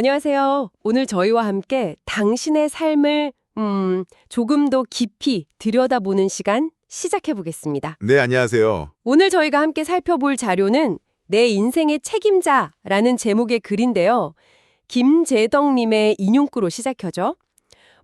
안녕하세요. 오늘 저희와 함께 당신의 삶을 음, 조금 더 깊이 들여다보는 시간 시작해 보겠습니다. 네, 안녕하세요. 오늘 저희가 함께 살펴볼 자료는 내 인생의 책임자라는 제목의 글인데요. 김재덕님의 인용구로 시작하죠.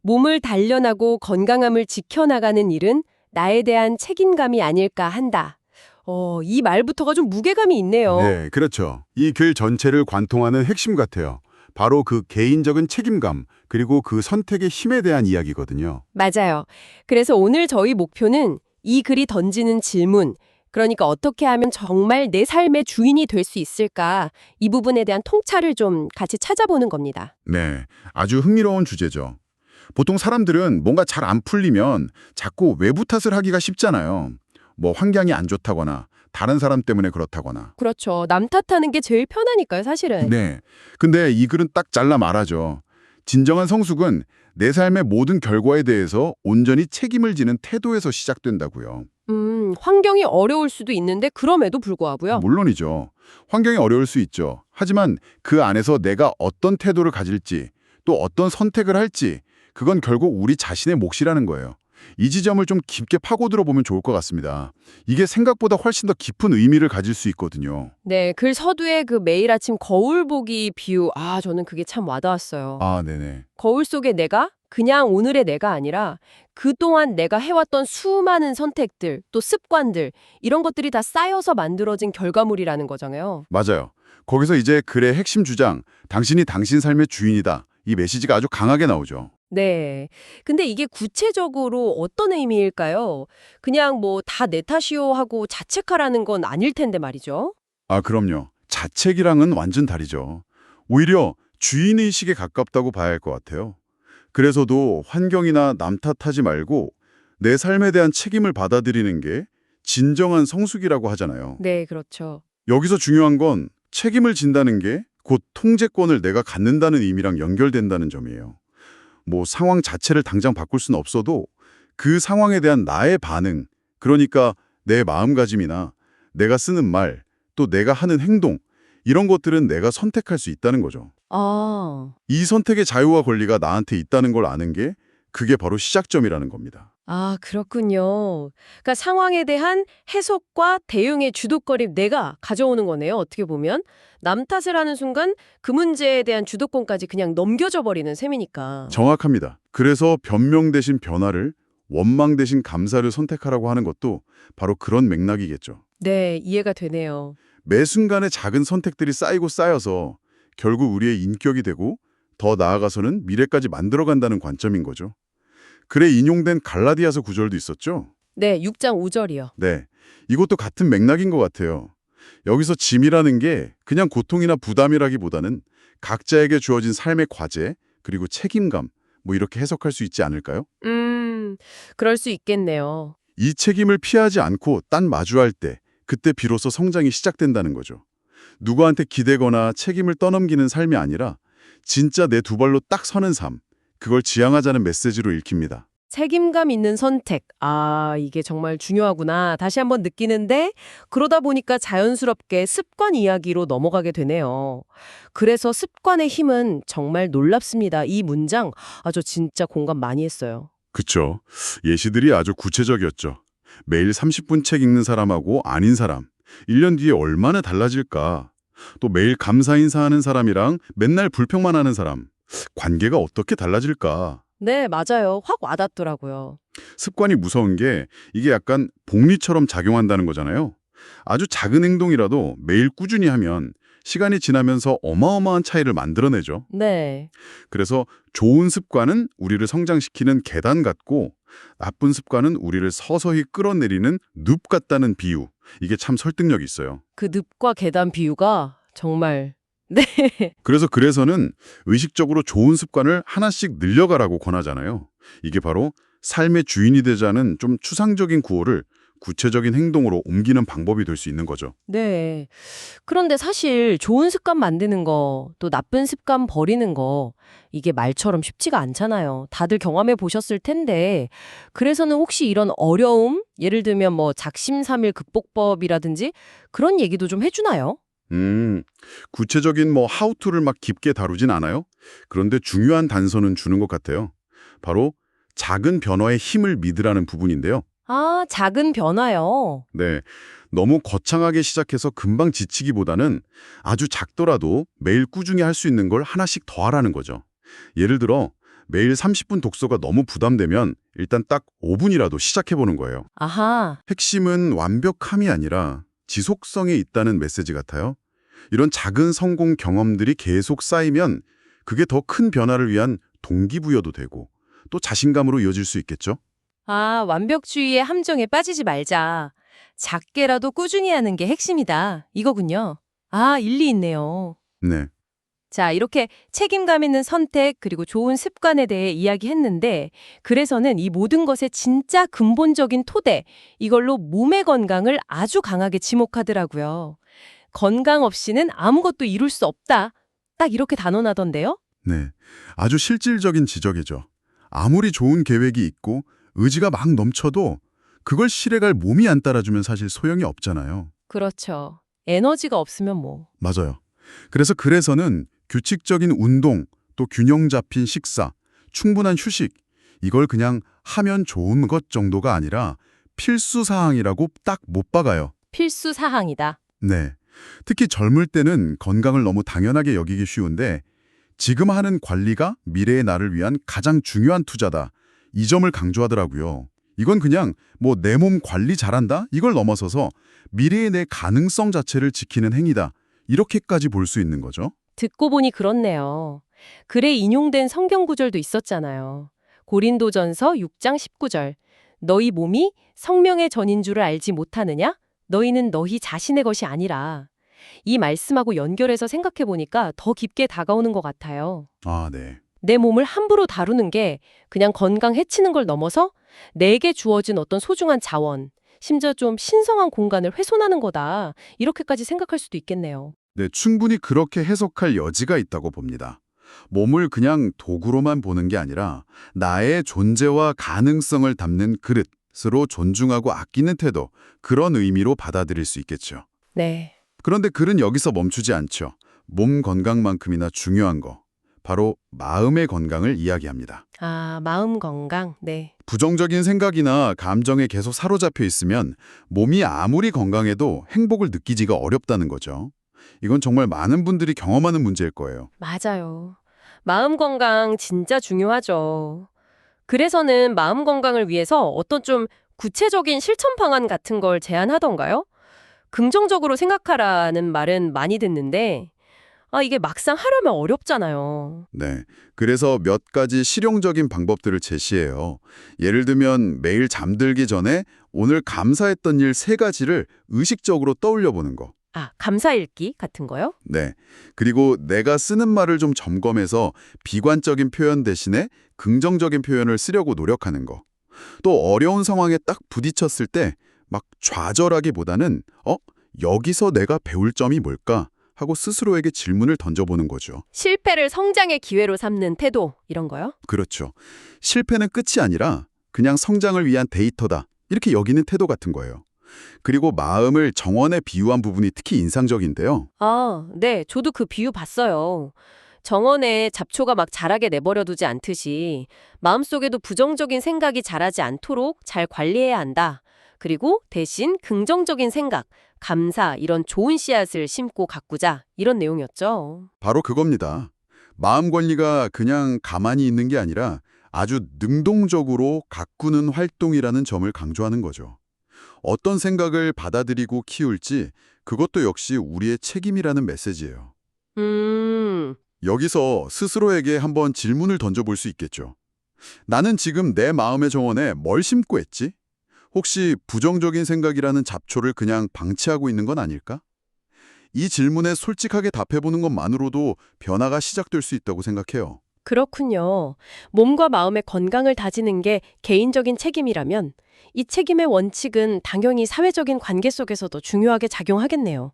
몸을 단련하고 건강함을 지켜나가는 일은 나에 대한 책임감이 아닐까 한다. 어, 이 말부터가 좀 무게감이 있네요. 네, 그렇죠. 이 글 전체를 관통하는 핵심 같아요. 바로 그 개인적인 책임감, 그리고 그 선택의 힘에 대한 이야기거든요. 맞아요. 그래서 오늘 저희 목표는 이 글이 던지는 질문, 그러니까 어떻게 하면 정말 내 삶의 주인이 될 수 있을까, 이 부분에 대한 통찰을 좀 같이 찾아보는 겁니다. 네, 아주 흥미로운 주제죠. 보통 사람들은 뭔가 잘 안 풀리면 자꾸 외부 탓을 하기가 쉽잖아요. 뭐 환경이 안 좋다거나 다른 사람 때문에 그렇다거나. 그렇죠. 남 탓하는 게 제일 편하니까요, 사실은. 네. 근데 이 글은 딱 잘라 말하죠. 진정한 성숙은 내 삶의 모든 결과에 대해서 온전히 책임을 지는 태도에서 시작된다고요. 음, 환경이 어려울 수도 있는데 그럼에도 불구하고요. 물론이죠. 환경이 어려울 수 있죠. 하지만 그 안에서 내가 어떤 태도를 가질지 또 어떤 선택을 할지 그건 결국 우리 자신의 몫이라는 거예요. 이 지점을 좀 깊게 파고들어 보면 좋을 것 같습니다. 이게 생각보다 훨씬 더 깊은 의미를 가질 수 있거든요. 네, 글 서두에 그 매일 아침 거울 보기 비유, 아, 저는 그게 참 와닿았어요. 아, 네네. 거울 속의 내가 그냥 오늘의 내가 아니라 그동안 내가 해왔던 수많은 선택들, 또 습관들, 이런 것들이 다 쌓여서 만들어진 결과물이라는 거잖아요. 맞아요. 거기서 이제 글의 핵심 주장, 당신이 당신 삶의 주인이다. 이 메시지가 아주 강하게 나오죠. 네. 근데 이게 구체적으로 어떤 의미일까요? 그냥 뭐 다 내 탓이요 하고 자책하라는 건 아닐 텐데 말이죠. 아, 그럼요. 자책이랑은 완전 다르죠. 오히려 주인의식에 가깝다고 봐야 할 것 같아요. 그래서도 환경이나 남 탓하지 말고 내 삶에 대한 책임을 받아들이는 게 진정한 성숙이라고 하잖아요. 네, 그렇죠. 여기서 중요한 건 책임을 진다는 게 곧 통제권을 내가 갖는다는 의미랑 연결된다는 점이에요. 뭐 상황 자체를 당장 바꿀 수는 없어도 그 상황에 대한 나의 반응, 그러니까 내 마음가짐이나 내가 쓰는 말, 또 내가 하는 행동, 이런 것들은 내가 선택할 수 있다는 거죠. 아, 이 선택의 자유와 권리가 나한테 있다는 걸 아는 게 그게 바로 시작점이라는 겁니다. 아, 그렇군요. 그러니까 상황에 대한 해석과 대응의 주도권이 내가 가져오는 거네요. 어떻게 보면. 남 탓을 하는 순간 그 문제에 대한 주도권까지 그냥 넘겨져 버리는 셈이니까. 정확합니다. 그래서 변명 대신 변화를, 원망 대신 감사를 선택하라고 하는 것도 바로 그런 맥락이겠죠. 네, 이해가 되네요. 매 순간의 작은 선택들이 쌓이고 쌓여서 결국 우리의 인격이 되고 더 나아가서는 미래까지 만들어간다는 관점인 거죠. 글에 인용된 갈라디아서 구절도 있었죠? 네, 6장 5절이요. 네. 이것도 같은 맥락인 것 같아요. 여기서 짐이라는 게 그냥 고통이나 부담이라기보다는 각자에게 주어진 삶의 과제, 그리고 책임감, 뭐 이렇게 해석할 수 있지 않을까요? 음, 그럴 수 있겠네요. 이 책임을 피하지 않고 딴 마주할 때, 그때 비로소 성장이 시작된다는 거죠. 누구한테 기대거나 책임을 떠넘기는 삶이 아니라 진짜 내 두 발로 딱 서는 삶, 그걸 지향하자는 메시지로 읽힙니다. 책임감 있는 선택. 아, 이게 정말 중요하구나. 다시 한번 느끼는데 그러다 보니까 자연스럽게 습관 이야기로 넘어가게 되네요. 그래서 습관의 힘은 정말 놀랍습니다. 이 문장 아주 진짜 공감 많이 했어요. 그쵸. 예시들이 아주 구체적이었죠. 매일 30분 책 읽는 사람하고 아닌 사람, 1년 뒤에 얼마나 달라질까? 또 매일 감사 인사하는 사람이랑 맨날 불평만 하는 사람, 관계가 어떻게 달라질까? 네, 맞아요. 확 와닿더라고요. 습관이 무서운 게 이게 약간 복리처럼 작용한다는 거잖아요. 아주 작은 행동이라도 매일 꾸준히 하면 시간이 지나면서 어마어마한 차이를 만들어내죠. 네. 그래서 좋은 습관은 우리를 성장시키는 계단 같고 나쁜 습관은 우리를 서서히 끌어내리는 늪 같다는 비유. 이게 참 설득력 있어요. 그 늪과 계단 비유가 정말 네. 그래서 글에서는 의식적으로 좋은 습관을 하나씩 늘려가라고 권하잖아요. 이게 바로 삶의 주인이 되자는 좀 추상적인 구호를 구체적인 행동으로 옮기는 방법이 될 수 있는 거죠. 네. 그런데 사실 좋은 습관 만드는 거, 또 나쁜 습관 버리는 거, 이게 말처럼 쉽지가 않잖아요. 다들 경험해 보셨을 텐데, 그래서는 혹시 이런 어려움, 예를 들면 뭐 작심삼일 극복법이라든지 그런 얘기도 좀 해주나요? 음, 구체적인 뭐 하우투를 막 깊게 다루진 않아요. 그런데 중요한 단서는 주는 것 같아요. 바로 작은 변화의 힘을 믿으라는 부분인데요. 아, 작은 변화요. 네, 너무 거창하게 시작해서 금방 지치기보다는 아주 작더라도 매일 꾸준히 할 수 있는 걸 하나씩 더 하라는 거죠. 예를 들어 매일 30분 독서가 너무 부담되면 일단 딱 5분이라도 시작해보는 거예요. 아하, 핵심은 완벽함이 아니라 지속성에 있다는 메시지 같아요. 이런 작은 성공 경험들이 계속 쌓이면 그게 더 큰 변화를 위한 동기부여도 되고 또 자신감으로 이어질 수 있겠죠? 아, 완벽주의의 함정에 빠지지 말자. 작게라도 꾸준히 하는 게 핵심이다. 이거군요. 아, 일리 있네요. 네. 자, 이렇게 책임감 있는 선택 그리고 좋은 습관에 대해 이야기했는데 그래서는 이 모든 것의 진짜 근본적인 토대 이걸로 몸의 건강을 아주 강하게 지목하더라고요. 건강 없이는 아무것도 이룰 수 없다. 딱 이렇게 단언하던데요? 네. 아주 실질적인 지적이죠. 아무리 좋은 계획이 있고 의지가 막 넘쳐도 그걸 실행할 몸이 안 따라주면 사실 소용이 없잖아요. 그렇죠. 에너지가 없으면 뭐. 맞아요. 그래서 글에서는 규칙적인 운동, 또 균형 잡힌 식사, 충분한 휴식, 이걸 그냥 하면 좋은 것 정도가 아니라 필수 사항이라고 딱 못 박아요. 필수 사항이다. 네. 특히 젊을 때는 건강을 너무 당연하게 여기기 쉬운데 지금 하는 관리가 미래의 나를 위한 가장 중요한 투자다. 이 점을 강조하더라고요. 이건 그냥 뭐 내 몸 관리 잘한다? 이걸 넘어서서 미래의 내 가능성 자체를 지키는 행위다. 이렇게까지 볼 수 있는 거죠. 듣고 보니 그렇네요. 글에 인용된 성경 구절도 있었잖아요. 고린도전서 6장 19절. 너희 몸이 성명의 전인 줄을 알지 못하느냐? 너희는 너희 자신의 것이 아니라. 이 말씀하고 연결해서 생각해 보니까 더 깊게 다가오는 것 같아요. 아, 네. 내 몸을 함부로 다루는 게 그냥 건강 해치는 걸 넘어서 내게 주어진 어떤 소중한 자원, 심지어 좀 신성한 공간을 훼손하는 거다. 이렇게까지 생각할 수도 있겠네요. 네, 충분히 그렇게 해석할 여지가 있다고 봅니다. 몸을 그냥 도구로만 보는 게 아니라 나의 존재와 가능성을 담는 그릇 으로 존중하고 아끼는 태도, 그런 의미로 받아들일 수 있겠죠. 네. 그런데 글은 여기서 멈추지 않죠. 몸 건강만큼이나 중요한 거, 바로 마음의 건강을 이야기합니다. 아, 마음 건강. 네. 부정적인 생각이나 감정에 계속 사로잡혀 있으면 몸이 아무리 건강해도 행복을 느끼지가 어렵다는 거죠. 이건 정말 많은 분들이 경험하는 문제일 거예요. 맞아요. 마음 건강 진짜 중요하죠. 그래서는 마음 건강을 위해서 어떤 좀 구체적인 실천 방안 같은 걸 제안하던가요? 긍정적으로 생각하라는 말은 많이 듣는데, 아, 이게 막상 하려면 어렵잖아요. 네. 그래서 몇 가지 실용적인 방법들을 제시해요. 예를 들면 매일 잠들기 전에 오늘 감사했던 일 세 가지를 의식적으로 떠올려 보는 거. 아, 감사 읽기 같은 거요? 네. 그리고 내가 쓰는 말을 좀 점검해서 비관적인 표현 대신에 긍정적인 표현을 쓰려고 노력하는 거. 또 어려운 상황에 딱 부딪혔을 때 막 좌절하기보다는 어? 여기서 내가 배울 점이 뭘까? 하고 스스로에게 질문을 던져보는 거죠. 실패를 성장의 기회로 삼는 태도, 이런 거요? 그렇죠. 실패는 끝이 아니라 그냥 성장을 위한 데이터다. 이렇게 여기는 태도 같은 거예요. 그리고 마음을 정원에 비유한 부분이 특히 인상적인데요. 아, 네. 저도 그 비유 봤어요. 정원에 잡초가 막 자라게 내버려 두지 않듯이 마음속에도 부정적인 생각이 자라지 않도록 잘 관리해야 한다. 그리고 대신 긍정적인 생각, 감사 이런 좋은 씨앗을 심고 가꾸자 이런 내용이었죠. 바로 그겁니다. 마음 관리가 그냥 가만히 있는 게 아니라 아주 능동적으로 가꾸는 활동이라는 점을 강조하는 거죠. 어떤 생각을 받아들이고 키울지 그것도 역시 우리의 책임이라는 메시지예요. 음, 여기서 스스로에게 한번 질문을 던져볼 수 있겠죠. 나는 지금 내 마음의 정원에 뭘 심고 했지? 혹시 부정적인 생각이라는 잡초를 그냥 방치하고 있는 건 아닐까? 이 질문에 솔직하게 답해보는 것만으로도 변화가 시작될 수 있다고 생각해요. 그렇군요. 몸과 마음의 건강을 다지는 게 개인적인 책임이라면 이 책임의 원칙은 당연히 사회적인 관계 속에서도 중요하게 작용하겠네요.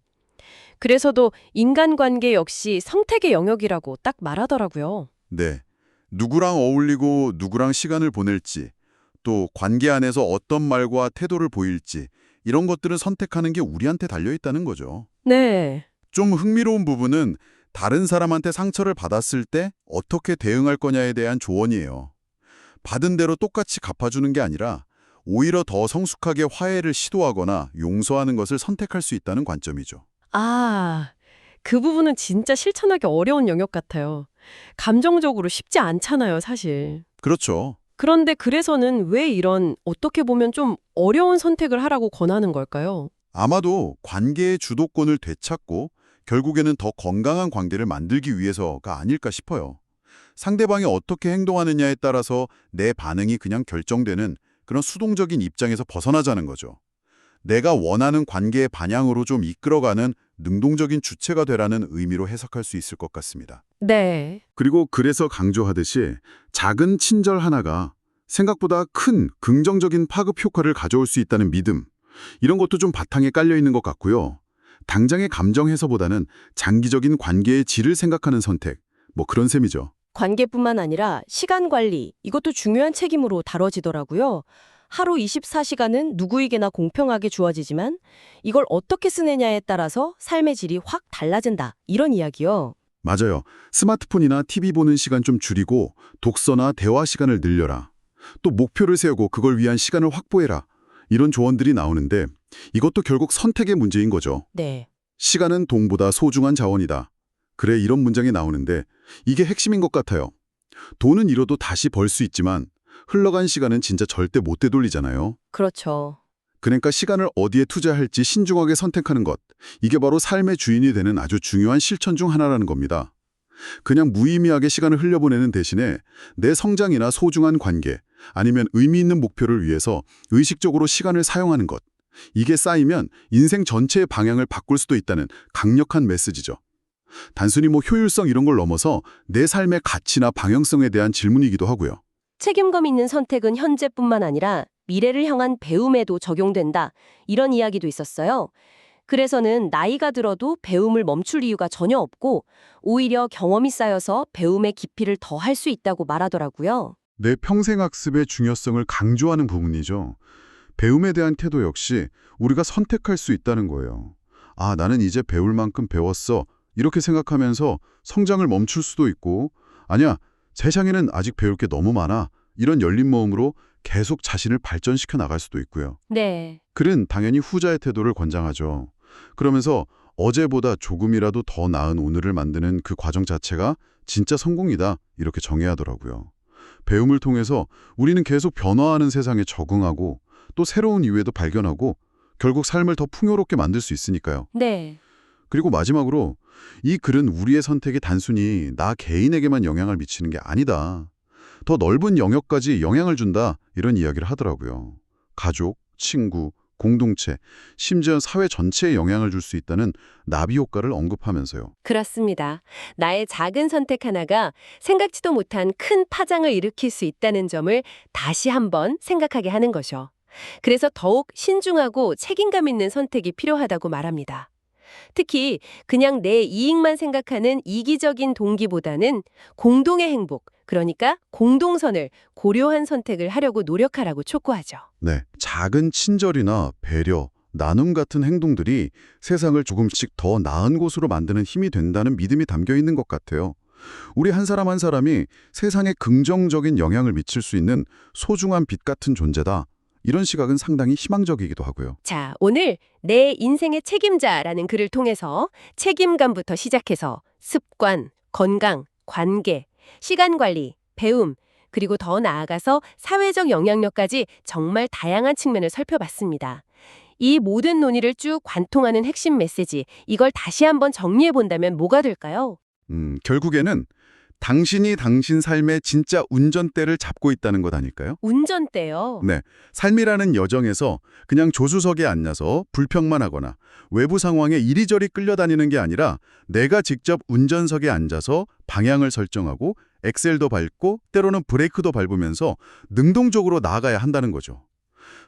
그래서도 인간관계 역시 성택의 영역이라고 딱 말하더라고요. 네. 누구랑 어울리고 누구랑 시간을 보낼지, 또 관계 안에서 어떤 말과 태도를 보일지, 이런 것들을 선택하는 게 우리한테 달려있다는 거죠. 네. 좀 흥미로운 부분은 다른 사람한테 상처를 받았을 때 어떻게 대응할 거냐에 대한 조언이에요. 받은 대로 똑같이 갚아주는 게 아니라 오히려 더 성숙하게 화해를 시도하거나 용서하는 것을 선택할 수 있다는 관점이죠. 아, 그 부분은 진짜 실천하기 어려운 영역 같아요. 감정적으로 쉽지 않잖아요, 사실. 그렇죠. 그런데 그래서는 왜 이런 어떻게 보면 좀 어려운 선택을 하라고 권하는 걸까요? 아마도 관계의 주도권을 되찾고 결국에는 더 건강한 관계를 만들기 위해서가 아닐까 싶어요. 상대방이 어떻게 행동하느냐에 따라서 내 반응이 그냥 결정되는 그런 수동적인 입장에서 벗어나자는 거죠. 내가 원하는 관계의 방향으로 좀 이끌어가는 능동적인 주체가 되라는 의미로 해석할 수 있을 것 같습니다. 네. 그리고 그래서 강조하듯이 작은 친절 하나가 생각보다 큰 긍정적인 파급 효과를 가져올 수 있다는 믿음, 이런 것도 좀 바탕에 깔려 있는 것 같고요. 당장의 감정 해소보다는 장기적인 관계의 질을 생각하는 선택, 뭐 그런 셈이죠. 관계뿐만 아니라 시간 관리, 이것도 중요한 책임으로 다뤄지더라고요. 하루 24시간은 누구에게나 공평하게 주어지지만 이걸 어떻게 쓰느냐에 따라서 삶의 질이 확 달라진다. 이런 이야기요. 맞아요. 스마트폰이나 TV 보는 시간 좀 줄이고 독서나 대화 시간을 늘려라. 또 목표를 세우고 그걸 위한 시간을 확보해라. 이런 조언들이 나오는데 이것도 결국 선택의 문제인 거죠. 네. 시간은 돈보다 소중한 자원이다. 그래 이런 문장이 나오는데 이게 핵심인 것 같아요. 돈은 잃어도 다시 벌 수 있지만 흘러간 시간은 진짜 절대 못 되돌리잖아요. 그렇죠. 그러니까 시간을 어디에 투자할지 신중하게 선택하는 것. 이게 바로 삶의 주인이 되는 아주 중요한 실천 중 하나라는 겁니다. 그냥 무의미하게 시간을 흘려보내는 대신에 내 성장이나 소중한 관계 아니면 의미 있는 목표를 위해서 의식적으로 시간을 사용하는 것. 이게 쌓이면 인생 전체의 방향을 바꿀 수도 있다는 강력한 메시지죠. 단순히 뭐 효율성 이런 걸 넘어서 내 삶의 가치나 방향성에 대한 질문이기도 하고요. 책임감 있는 선택은 현재뿐만 아니라 미래를 향한 배움에도 적용된다. 이런 이야기도 있었어요. 그래서는 나이가 들어도 배움을 멈출 이유가 전혀 없고 오히려 경험이 쌓여서 배움의 깊이를 더 할 수 있다고 말하더라고요. 내 평생 학습의 중요성을 강조하는 부분이죠. 배움에 대한 태도 역시 우리가 선택할 수 있다는 거예요. 아, 나는 이제 배울 만큼 배웠어. 이렇게 생각하면서 성장을 멈출 수도 있고, 아니야, 세상에는 아직 배울 게 너무 많아. 이런 열린 마음으로 계속 자신을 발전시켜 나갈 수도 있고요. 네. 글은 당연히 후자의 태도를 권장하죠. 그러면서 어제보다 조금이라도 더 나은 오늘을 만드는 그 과정 자체가 진짜 성공이다. 이렇게 정의하더라고요. 배움을 통해서 우리는 계속 변화하는 세상에 적응하고 또 새로운 이유에도 발견하고 결국 삶을 더 풍요롭게 만들 수 있으니까요. 네. 그리고 마지막으로 이 글은 우리의 선택이 단순히 나 개인에게만 영향을 미치는 게 아니다. 더 넓은 영역까지 영향을 준다. 이런 이야기를 하더라고요. 가족, 친구, 공동체, 심지어 사회 전체에 영향을 줄 수 있다는 나비 효과를 언급하면서요. 그렇습니다. 나의 작은 선택 하나가 생각지도 못한 큰 파장을 일으킬 수 있다는 점을 다시 한번 생각하게 하는 거죠. 그래서 더욱 신중하고 책임감 있는 선택이 필요하다고 말합니다. 특히 그냥 내 이익만 생각하는 이기적인 동기보다는 공동의 행복, 그러니까 공동선을 고려한 선택을 하려고 노력하라고 촉구하죠. 네, 작은 친절이나 배려, 나눔 같은 행동들이 세상을 조금씩 더 나은 곳으로 만드는 힘이 된다는 믿음이 담겨 있는 것 같아요. 우리 한 사람 한 사람이 세상에 긍정적인 영향을 미칠 수 있는 소중한 빛 같은 존재다. 이런 시각은 상당히 희망적이기도 하고요. 자, 오늘 내 인생의 책임자라는 글을 통해서 책임감부터 시작해서 습관, 건강, 관계, 시간 관리, 배움, 그리고 더 나아가서 사회적 영향력까지 정말 다양한 측면을 살펴봤습니다. 이 모든 논의를 쭉 관통하는 핵심 메시지, 이걸 다시 한번 정리해 본다면 뭐가 될까요? 음, 결국에는 당신이 당신 삶의 진짜 운전대를 잡고 있다는 것 아닐까요? 운전대요. 네, 삶이라는 여정에서 그냥 조수석에 앉아서 불평만 하거나 외부 상황에 이리저리 끌려다니는 게 아니라 내가 직접 운전석에 앉아서 방향을 설정하고 엑셀도 밟고 때로는 브레이크도 밟으면서 능동적으로 나아가야 한다는 거죠.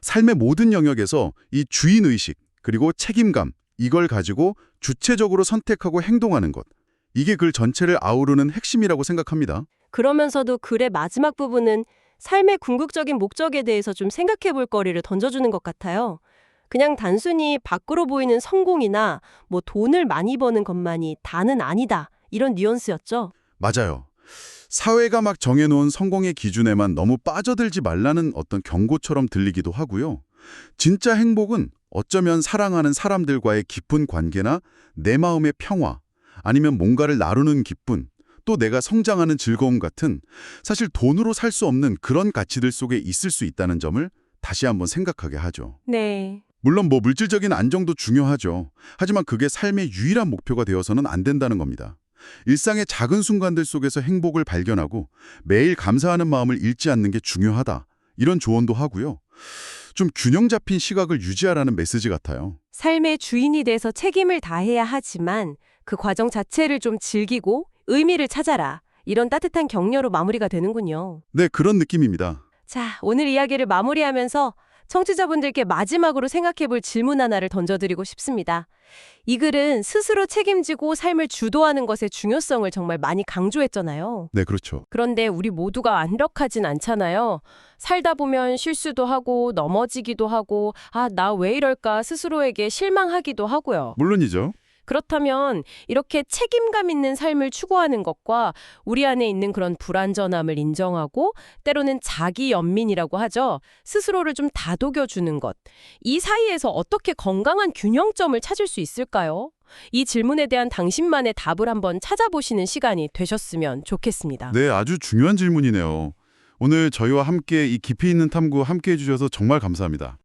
삶의 모든 영역에서 이 주인의식 그리고 책임감 이걸 가지고 주체적으로 선택하고 행동하는 것 이게 글 전체를 아우르는 핵심이라고 생각합니다. 그러면서도 글의 마지막 부분은 삶의 궁극적인 목적에 대해서 좀 생각해 볼 거리를 던져주는 것 같아요. 그냥 단순히 밖으로 보이는 성공이나 뭐 돈을 많이 버는 것만이 다는 아니다. 이런 뉘앙스였죠. 맞아요. 사회가 막 정해놓은 성공의 기준에만 너무 빠져들지 말라는 어떤 경고처럼 들리기도 하고요. 진짜 행복은 어쩌면 사랑하는 사람들과의 깊은 관계나 내 마음의 평화, 아니면 뭔가를 나누는 기쁨, 또 내가 성장하는 즐거움 같은 사실 돈으로 살 수 없는 그런 가치들 속에 있을 수 있다는 점을 다시 한번 생각하게 하죠. 네. 물론 뭐 물질적인 안정도 중요하죠. 하지만 그게 삶의 유일한 목표가 되어서는 안 된다는 겁니다. 일상의 작은 순간들 속에서 행복을 발견하고 매일 감사하는 마음을 잃지 않는 게 중요하다. 이런 조언도 하고요. 좀 균형 잡힌 시각을 유지하라는 메시지 같아요. 삶의 주인이 돼서 책임을 다해야 하지만 그 과정 자체를 좀 즐기고 의미를 찾아라. 이런 따뜻한 격려로 마무리가 되는군요. 네, 그런 느낌입니다. 자, 오늘 이야기를 마무리하면서 청취자분들께 마지막으로 생각해 볼 질문 하나를 던져드리고 싶습니다. 이 글은 스스로 책임지고 삶을 주도하는 것의 중요성을 정말 많이 강조했잖아요. 네, 그렇죠. 그런데 우리 모두가 완벽하진 않잖아요. 살다 보면 실수도 하고 넘어지기도 하고 아, 나 왜 이럴까 스스로에게 실망하기도 하고요. 물론이죠. 그렇다면 이렇게 책임감 있는 삶을 추구하는 것과 우리 안에 있는 그런 불완전함을 인정하고 때로는 자기 연민이라고 하죠. 스스로를 좀 다독여 주는 것. 이 사이에서 어떻게 건강한 균형점을 찾을 수 있을까요? 이 질문에 대한 당신만의 답을 한번 찾아보시는 시간이 되셨으면 좋겠습니다. 네, 아주 중요한 질문이네요. 오늘 저희와 함께 이 깊이 있는 탐구 함께 해주셔서 정말 감사합니다.